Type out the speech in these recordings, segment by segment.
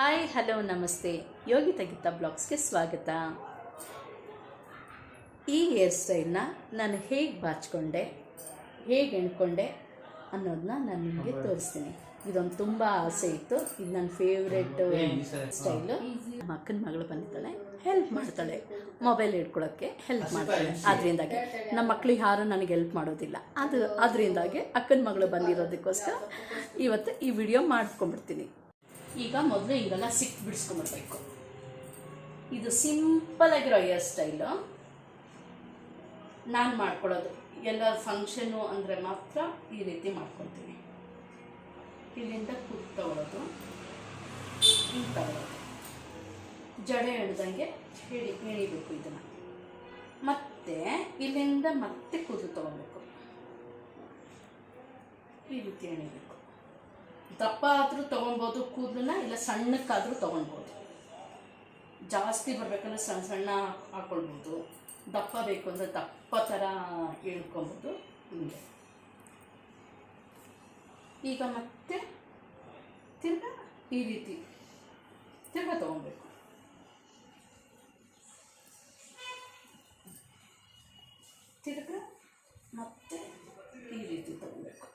Hi hello ನಮಸ್ತೆ. ಯೋಗಿ ತಗಿತ ಬ್ಲಾಗ್ಸ್ಗೆ ಸ್ವಾಗತ. ಈ ಹೇರ್ ಸ್ಟೈಲ್ನ ನಾನು ಹೇಗೆ ಬಾಚ್ಕೊಂಡೆ ಹೇಗೆ ಎಣ್ಕೊಂಡೆ ಅನ್ನೋದನ್ನ ನಾನು ನಿಮಗೆ ತೋರಿಸ್ತೀನಿ. ಇದೊಂದು ತುಂಬ ಆಸೆ ಇತ್ತು. ಇದು ನನ್ನ ಫೇವ್ರೆಟ್ ಸ್ಟೈಲು ನಮ್ಮ ಅಕ್ಕನ ಮಗಳು ಬಂದಿದ್ದಾಳೆ. ಹೆಲ್ಪ್ ಮಾಡ್ತಾಳೆ. ಮೊಬೈಲ್ ಹಿಡ್ಕೊಳ್ಳೋಕ್ಕೆ ಹೆಲ್ಪ್ ಮಾಡ್ತಾಳೆ. ಅದರಿಂದಾಗಿ ನಮ್ಮ ಮಕ್ಳಿಗೆ ಯಾರು ನನಗೆ ಹೆಲ್ಪ್ ಮಾಡೋದಿಲ್ಲ. ಅದು ಅದರಿಂದಾಗಿ ಅಕ್ಕನ ಮಗಳು ಬಂದಿರೋದಕ್ಕೋಸ್ಕರ ಇವತ್ತು ಈ ವಿಡಿಯೋ ಮಾಡ್ಕೊಂಡ್ಬಿಡ್ತೀನಿ. ಈಗ ಮೊದಲು ಹಿಂಗೆಲ್ಲ ಸಿಕ್ ಬಿಡಿಸ್ಕೊಂಬರ್ಬೇಕು. ಇದು ಸಿಂಪಲ್ ಆಗಿರೋ ಹೇರ್ ಸ್ಟೈಲು. ನಾನು ಮಾಡ್ಕೊಳ್ಳೋದು. ಎಲ್ಲ ಫಂಕ್ಷನ್ನು ಅಂದರೆ ಮಾತ್ರ ಈ ರೀತಿ ಮಾಡ್ಕೊತೀನಿ ಇಲ್ಲಿಂದ ಕುಟ್ ತಗೊಳ್ಳೋದು ಹಿಂಗೆ ಜಡೆ ಹಿಡ್ದಂಗೆ ಹಿಡಿ ಹಿಡಿಬೇಕು ಇದನ್ನು. ಮತ್ತೆ ಇಲ್ಲಿಂದ ಮತ್ತೆ ಕೂದಲು ತಗೊಬೇಕು ಈ ರೀತಿ ಎಣಿಬೇಕು ದಪ್ಪ ಆದರೂ ತೊಗೊಬೋದು, ಕೂದಲನ್ನ ಇಲ್ಲ ಸಣ್ಣಕ್ಕಾದರೂ ತೊಗೊಳ್ಬೋದು ಜಾಸ್ತಿ ಬರಬೇಕಂದ್ರೆ ಸಣ್ಣ ಸಣ್ಣ ಹಾಕ್ಕೊಳ್ಬೋದು ದಪ್ಪ ಬೇಕು ಅಂದರೆ ದಪ್ಪ ಥರ ಹೇಳ್ಕೊಬೋದು ಹಿಂಗೆ. ಈಗ ಮತ್ತೆ ತಿರ್ಗ ಈ ರೀತಿ ತಿರ್ಗ ತೊಗೊಬೇಕು. ತಿರ್ಗ ಮತ್ತೆ ಈ ರೀತಿ ತೊಗೊಬೇಕು.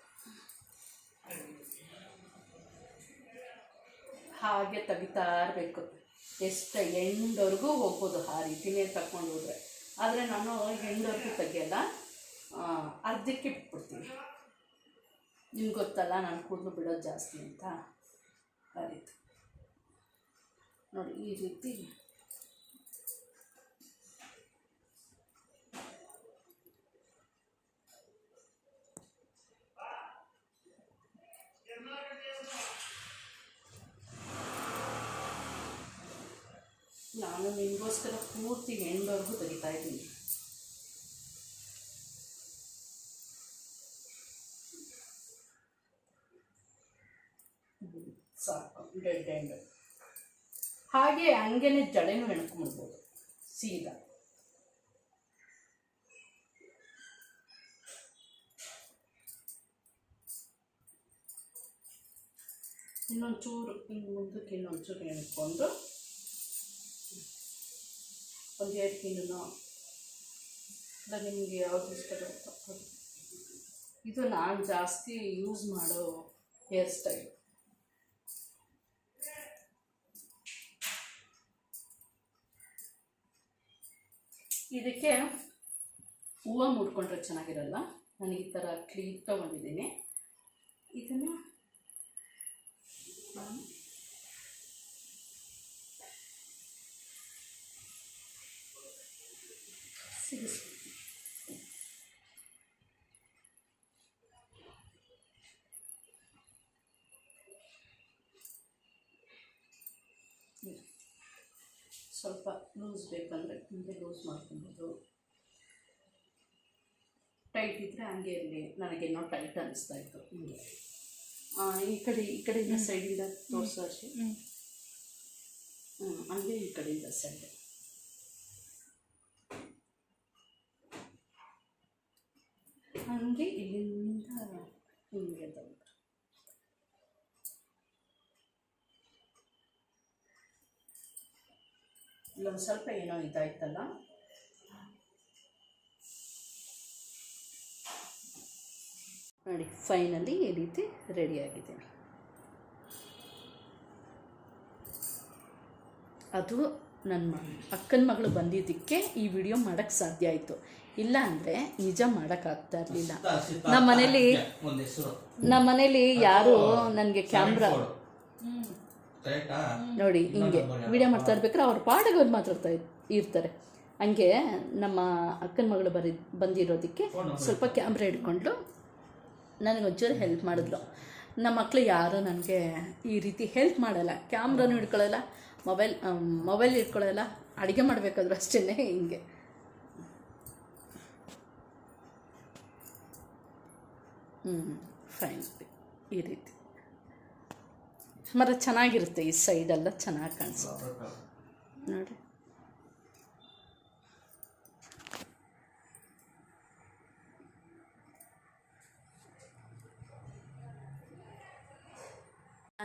ಹಾಗೆ ತೆಗಿತಾ ಇರಬೇಕು. ಎಷ್ಟು ಎಂಡವರೆಗೂ ಹೋಗ್ಬೋದು ಆ ರೀತಿನೇ ತಗೊಂಡು ಹೋದರೆ. ಆದರೆ ನಾನು ಎಂಡವರೆಗೂ ತೆಗಿಯಲ್ಲ. ಅರ್ಧಕ್ಕೆ ಬಿಟ್ಬಿಡ್ತೀನಿ. ನಿಮ್ಗೆ ಗೊತ್ತಲ್ಲ, ನಾನು ಕೂದಲು ಬಿಡೋದು ಜಾಸ್ತಿ ಅಂತ. ಆ ನೋಡಿ, ಈ ರೀತಿ ನಾನು ನಿಮಗೋಸ್ಕರ ಪೂರ್ತಿ ಎಂಡವರೆಗೂ ತೆಗಿತಾ ಇದ್ದೀನಿ. ಸಾಕು, ಡೆಡ್ ಎಂಡ್. ಹಾಗೆ ಹಂಗೇನೆ ಜಡೆನೂ ಹೆಣ್ಕೊಂಡ್ಬೋದು ಸೀದಾ. ಇನ್ನೊಂಚೂರು, ಇನ್ನು ಮುಂದಕ್ಕೆ ಇನ್ನೊಂಚೂರು ಎಣ್ಕೊಂಡು. ಒಂದು ಎರಡು ಕಿಲೋನೋ ಇಲ್ಲ ನಿಮಗೆ ಯಾವ್ದು ಇಷ್ಟ ಬರುತ್ತೋ ಇದು ನಾನು ಜಾಸ್ತಿ ಯೂಸ್ ಮಾಡೋ ಹೇರ್ ಸ್ಟೈಲ್ ಇದಕ್ಕೆ ಹೂವು ಮುಡ್ಕೊಂಡ್ರೆ ಚೆನ್ನಾಗಿರಲ್ಲ? ನಾನು ಈ ಥರ ಕ್ಲೀಪ್ ತೊಗೊಂಡಿದ್ದೀನಿ. ಇದನ್ನು ಹ್ಮ್. ಸ್ವಲ್ಪ ಲೂಸ್ ಬೇಕಂದರೆ ಹಿಂಗೆ ಲೂಸ್ ಮಾಡ್ಕೊಬೋದು. ಟೈಟ್ ಇದ್ದರೆ ಹಂಗೆ ಇರಲಿ. ನನಗೇನೋ ಟೈಟ್ ಅನ್ನಿಸ್ತಾ ಇತ್ತು ಹಿಂಗೆ. ಈ ಕಡೆ ಈ ಕಡೆಯಿಂದ ಸೈಡಿಂದ ತೋರಿಸೋ ಅಷ್ಟೇ. ಹ್ಞೂ ಹಂಗೆ ಈ ಕಡೆಯಿಂದ ಸೈಡ್ ಹಂಗೆ ಇಲ್ಲಿಂದ ಹಿಂಗೆ ತಗೊಂಡು. ಇಲ್ಲೊಂದು ಸ್ವಲ್ಪ ಏನೋ ಇದಾಯ್ತಲ್ಲ? ನೋಡಿ ಫೈನಲಿ ಈ ರೀತಿ ರೆಡಿಯಾಗಿದೆ ಅದು ನನ್ನ ಅಕ್ಕನ ಮಗಳು ಬಂದಿದ್ದಕ್ಕೆ ಈ ವಿಡಿಯೋ ಮಾಡೋಕ್ಕೆ ಸಾಧ್ಯ ಆಯಿತು. ಇಲ್ಲ ಅಂದರೆ ನಿಜ ಮಾಡೋಕ್ಕಾಗ್ತಾ ಇರಲಿಲ್ಲ. ನಮ್ಮ ಮನೇಲಿ ನಮ್ಮ ಮನೇಲಿ ಯಾರು ನನಗೆ ಕ್ಯಾಮ್ರಾ ನೋಡಿ ಹಿಂಗೆ ವಿಡಿಯೋ ಮಾಡ್ತಾ ಇರ್ಬೇಕಾದ್ರೆ ಅವ್ರ ಪಾಡಿಗೆ ಅವ್ರು ಮಾತಾಡ್ತಾ ಇರ್- ಇರ್ತಾರೆ. ಹಂಗೆ ನಮ್ಮ ಅಕ್ಕನ ಮಗಳು ಬರಿ ಬಂದಿರೋದಕ್ಕೆ ಸ್ವಲ್ಪ ಕ್ಯಾಮ್ರಾ ನನಗೆ ನನಗೊಂಚೂರು ಹೆಲ್ಪ್ ಮಾಡಿದ್ಲು. ನಮ್ಮ ಮಕ್ಕಳು ಯಾರು ನನಗೆ ಈ ರೀತಿ ಹೆಲ್ಪ್ ಮಾಡಲ್ಲ. ಕ್ಯಾಮ್ರಾನು ಹಿಡ್ಕೊಳ್ಳಲ್ಲ. ಮೊಬೈಲ್ ಮೊಬೈಲ್ ಇಟ್ಕೊಳ್ಳೋಲ್ಲ ಅಡುಗೆ ಮಾಡಬೇಕಾದ್ರೂ ಅಷ್ಟೇ ಹಿಂಗೆ. ಹ್ಞೂ ಫೈನ್ ಈ ರೀತಿ. ಮರ ಚೆನ್ನಾಗಿರುತ್ತೆ ಈ ಸೈಡೆಲ್ಲ ಚೆನ್ನಾಗಿ ಕಾಣಿಸುತ್ತೆ. ನೋಡಿ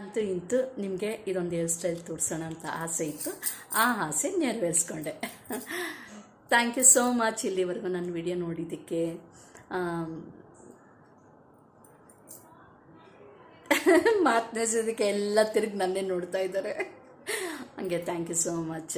ಅಂತೂ ಇಂತೂ ನಿಮಗೆ ಇದೊಂದು ಹೇರ್ ಸ್ಟೈಲ್ ತೋರಿಸೋಣ ಅಂತ ಆಸೆ ಇತ್ತು. ಆ ಆಸೆ ನೆರವೇರಿಸ್ಕೊಂಡೆ. ಥ್ಯಾಂಕ್ ಯು ಸೋ ಮಚ್ ಇಲ್ಲಿವರೆಗೂ ನನ್ನ ವಿಡಿಯೋ ನೋಡಿದ್ದಕ್ಕೆ. ಮಾತನಾಡಿಸೋದಕ್ಕೆ ಎಲ್ಲ ತಿರುಗಿ ನನ್ನೇ ನೋಡ್ತಾ ಇದ್ದಾರೆ. ಹಂಗೆ ಥ್ಯಾಂಕ್ ಯು ಸೋ ಮಚ್